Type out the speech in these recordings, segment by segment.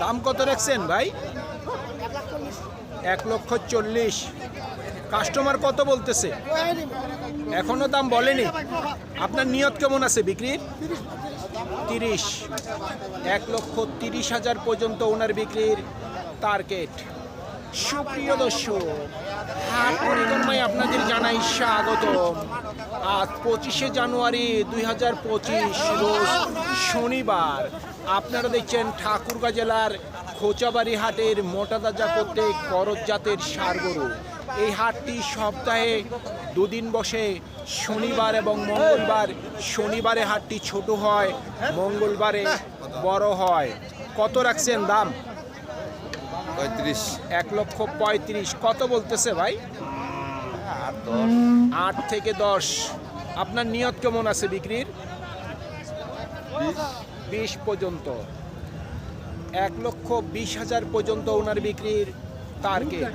দাম কত রাখছেন ভাই? এক লক্ষ চল্লিশ। কাস্টমার কত বলতেছে? এখনও দাম বলেনি। আপনার নিয়ত কেমন আছে বিক্রির? তিরিশ। এক লক্ষ তিরিশ হাজার পর্যন্ত ওনার বিক্রির টার্গেট। সুপ্রিয় দর্শক পরিক্রমায় আপনাদের জানাই স্বাগত। আজ পঁচিশে জানুয়ারি দুই হাজার পঁচিশ, রোজ শনিবার। আপনারা দেখছেন ঠাকুরগাঁ জেলার খোঁচাবাড়ি হাটের মোটাদাজা করতে করজ জাতের সার গরু। এই হাটটি সপ্তাহে দুদিন বসে শনিবার এবং মঙ্গলবার। শনিবারে হাটটি ছোট হয় মঙ্গলবারে বড় হয়। কত রাখছেন দাম? পঁয়ত্রিশ। এক লক্ষ পঁয়ত্রিশ। কত বলতেছে ভাই? আট থেকে দশ। আপনার নিয়ত কেমন আছে বিক্রির? বিশ পর্যন্ত। এক লক্ষ বিশ হাজার পর্যন্ত ওনার বিক্রির টার্গেট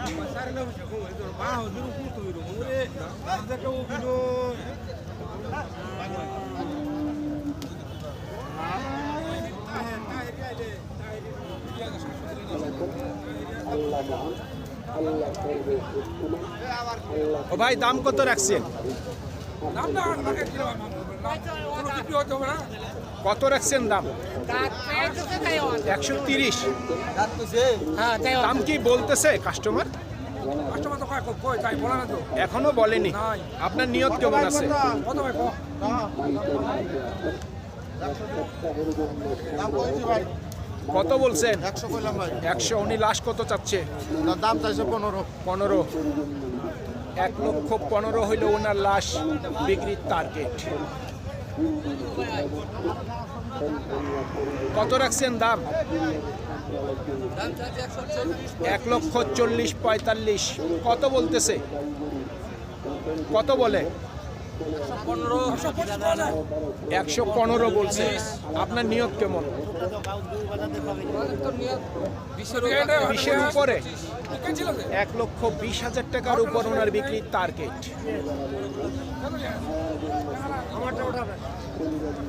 ও ভাই, দাম কত রাখছেন? কত রাখছেন দাম? একশো তিরিশ। দাম কি বলতেছে কাস্টমার এখনও বলেনি। আপনার নিয়ত কেমন আছে? কত বলছেন? একশো উনি লাস্ট কত চাচ্ছে? দাম চাইছে পনেরো। পনেরো। এক লক্ষ পনেরো হইল ওনার লাশ বিক্রির টার্গেট কত রাখছেন দাম? এক লক্ষ চল্লিশ পঁয়তাল্লিশ। কত বলতেছে? কত বলে? একশো পনেরো বলছে। আপনার নিয়োগ কেমন? বিশের উপরে। এক লক্ষ বিশ হাজার টাকার উপর ওনার বিক্রির টার্গেট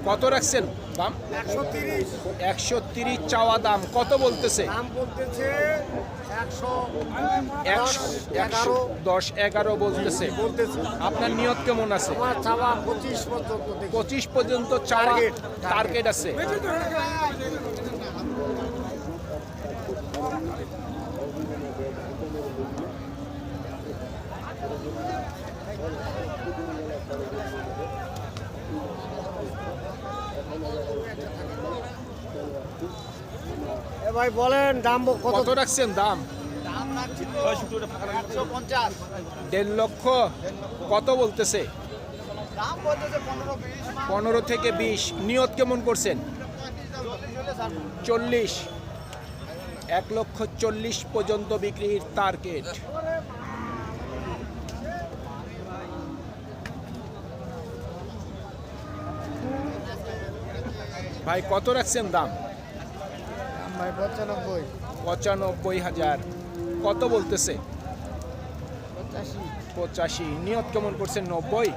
কত রাখছেন দাম? একশো তিরিশ চাওয়া দাম কত বলতেছে? দশ এগারো বলতেছে। আপনার নিয়ত কেমন আছে? পঁচিশ পর্যন্ত। চাওয়া টার্গেট আছে। ভাই বলেন দাম কত কত রাখছেন দাম? দেড় লক্ষ কত বলতেছে? পনেরো থেকে বিশ। নিয়ত কেমন করছেন? চল্লিশ। এক লক্ষ চল্লিশ পর্যন্ত বিক্রির টার্গেট ভাই কত রাখছেন দাম? ভাই পঁচানব্বই। পঁচানব্বই হাজার। কত বলতেছে? পঁচাশি। নিয়ত কেমন করছেন নব্বই?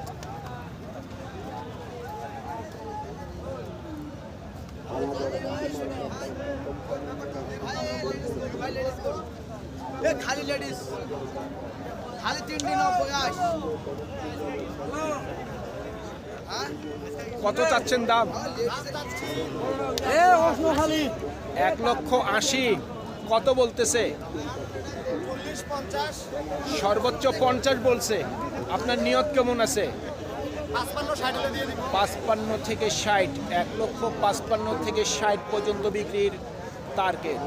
খালি লেডিস। খালি তিনটি নব্বই কত চাচ্ছেন দাম? এ অস্ন খালি। এক লক্ষ আশি। কত বলতেছে? সর্বোচ্চ পঞ্চাশ বলছে। আপনার নিয়ত কেমন আছে? পাঁচপান্ন থেকে ষাট এক লক্ষ পাঁচপান্ন থেকে ষাট পর্যন্ত বিক্রির টার্গেট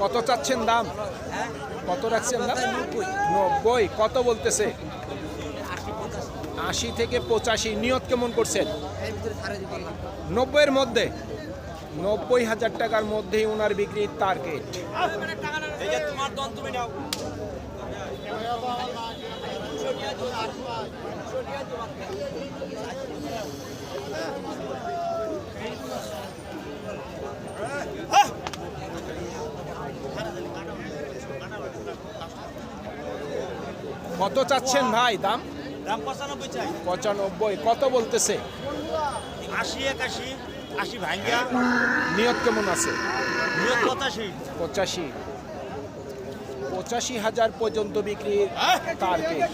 কত চাচ্ছেন দাম? কত রাখছেন দাম? নব্বই। কত বলতেছে? আশি থেকে পঁচাশি। নিয়ত কেমন করছেন? নব্বইয়ের মধ্যে। নব্বই হাজার টাকার মধ্যেই ওনার বিক্রির টার্গেট। কত চাচ্ছেন ভাই দাম? দাম পঁচানব্বই চাই। পঁচানব্বই কত বলতেছে? আশি একাশি আশি ভাঙ্গা। নিয়ত কেমন আছে? নিয়ত পঁচাশি। পঁচাশি। পঁচাশি হাজার পর্যন্ত বিক্রির টার্গেট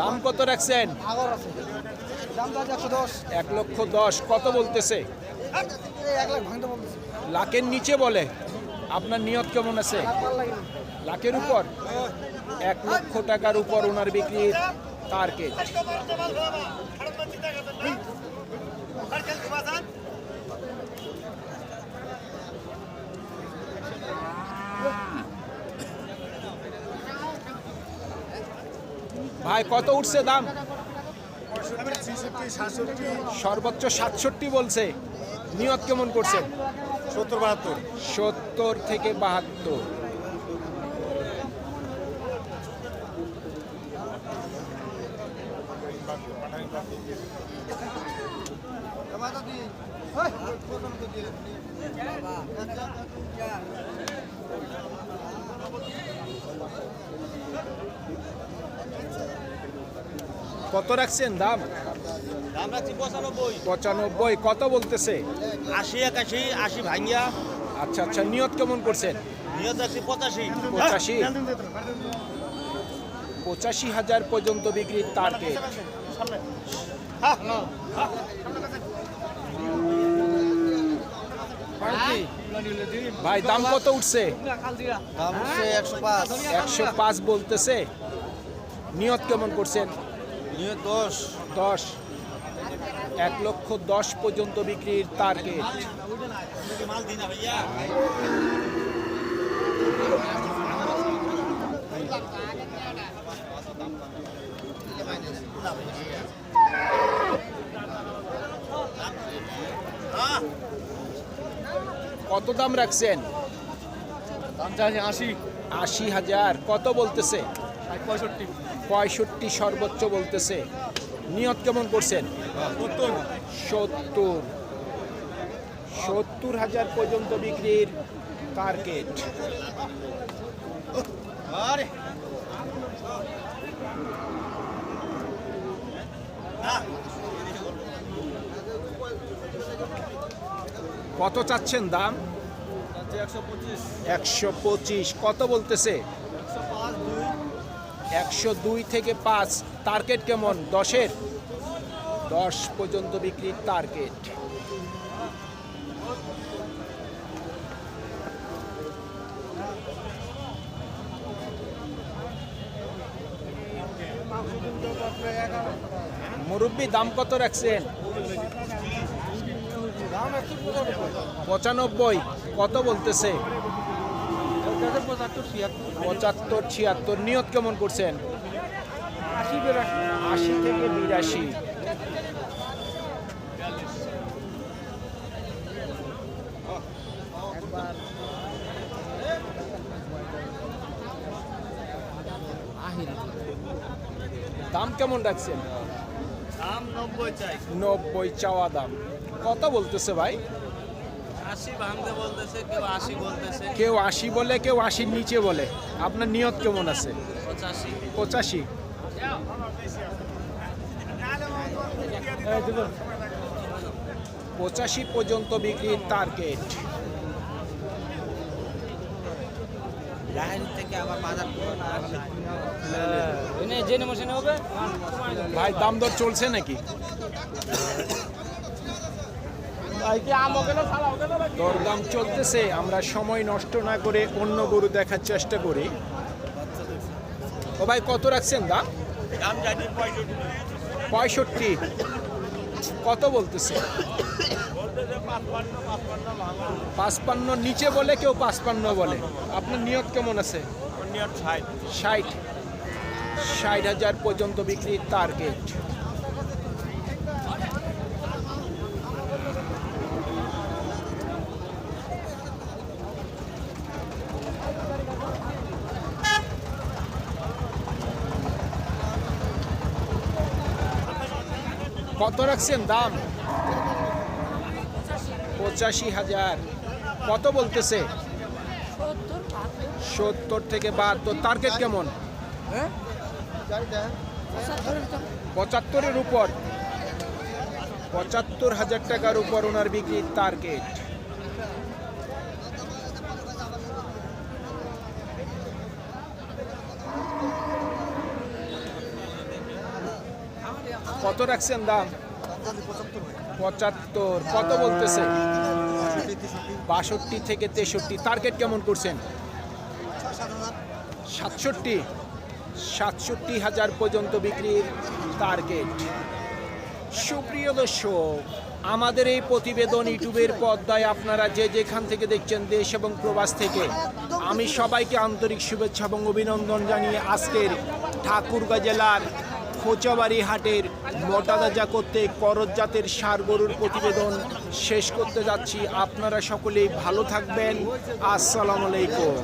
দাম কত রাখছেন? এক লক্ষ দশ কত বলতেছে? লাখের নিচে বলে। আপনার নিয়ত কেমন আছে? লাখের উপর? এক লক্ষ টাকার উপর ওনার বিক্রির টার্গেট ভাই, কত উঠছে দাম? সর্বোচ্চ সাতষট্টি বলছে। নিয়ত কেমন করছেন? সত্তর বাহাত্তর। সত্তর থেকে বাহাত্তর। কত রাখছেন দাম? পঁচানব্বই। কত বলতেছে? আশি একাশি আশি ভাঙ্গা আচ্ছা আচ্ছা নিয়ত কেমন করছেন? নিয়ত রাখছি পঁচাশি। পঁচাশি? পঁচাশি হাজার পর্যন্ত বিক্রির টার্গেট ভাই দাম কত উঠছে? একশো পাঁচ বলতেছে। নিয়ত কেমন করছেন? নিয়ত দশ। দশ। এক লক্ষ দশ পর্যন্ত বিক্রির টার্গেট কত দাম রাখছেন? আশি। আশি হাজার। কত বলতেছে? পঁয়ষট্টি। পঁয়ষট্টি সর্বোচ্চ বলতেছে। নিয়ত কেমন করছেন? সত্তর। সত্তর হাজার পর্যন্ত বিক্রির টার্গেট। কত চাচ্ছেন দাম? একশো পঁচিশ। কত বলতেছে? একশো দুই থেকে পাঁচ। টার্গেট কেমন? দশের? দশ পর্যন্ত বিক্রির টার্গেট মুরব্বী, দাম কত রাখছেন? পঁচানব্বই, কত বলতেছে? পঁচাত্তর, ছিয়াত্তর, নিয়ত কেমন করছেন? আশি থেকে বিরাশি। কেমন রাখছেন? দাম নব্বই চাই। নব্বই চাওয়া দাম। কত বলতেছে ভাই। কেউ আশি কেউ আশি বলে কেউ আশির নিচে বলে। আপনার নিয়ত কেমন আছে? পঁচাশি। পঁচাশি। পঁচাশি পর্যন্ত বিক্রির টার্গেট ভাই দাম দর চলছে নাকি? দরদাম চলতেছে আমরা সময় নষ্ট না করে অন্য গরু দেখার চেষ্টা করি। ও ভাই কত রাখছেন দাম পঁয়ষট্টি। কত বলতেছে? পাঁচপান্ন নিচে বলে কেউ পাঁচপান্ন বলে। আপনার নিয়ত কেমন আছে? ষাট। ষাট। হাজার পর্যন্ত বিক্রির টার্গেট কত রাখছেন দাম? পঁচাশি হাজার। কত বলতেছে? সত্তর থেকে বাহাত্তর। টার্গেট কেমন? পঁচাত্তরের উপর। পঁচাত্তর হাজার টাকার উপর ওনার বিক্রির টার্গেট কত রাখছেন দাম? পঁচাত্তর, কত বলতেছে? বাষট্টি থেকে তেষট্টি টার্গেট কেমন করছেন? সাতষট্টি সাতষট্টি হাজার পর্যন্ত বিক্রির টার্গেট সুপ্রিয় দর্শক, আমাদের এই প্রতিবেদন ইউটিউবের পর্দায় আপনারা যে যেখান থেকে দেখছেন, দেশ এবং প্রবাস থেকে, আমি সবাইকে আন্তরিক শুভেচ্ছা এবং অভিনন্দন জানিয়ে আজকের ঠাকুরগাঁ জেলার খোঁচাবাড়ি হাটের মোটাদাজা করতে করজ জাতের সার গরুর প্রতিবেদন শেষ করতে যাচ্ছি। আপনারা সকলেই ভালো থাকবেন। আসসালামু আলাইকুম।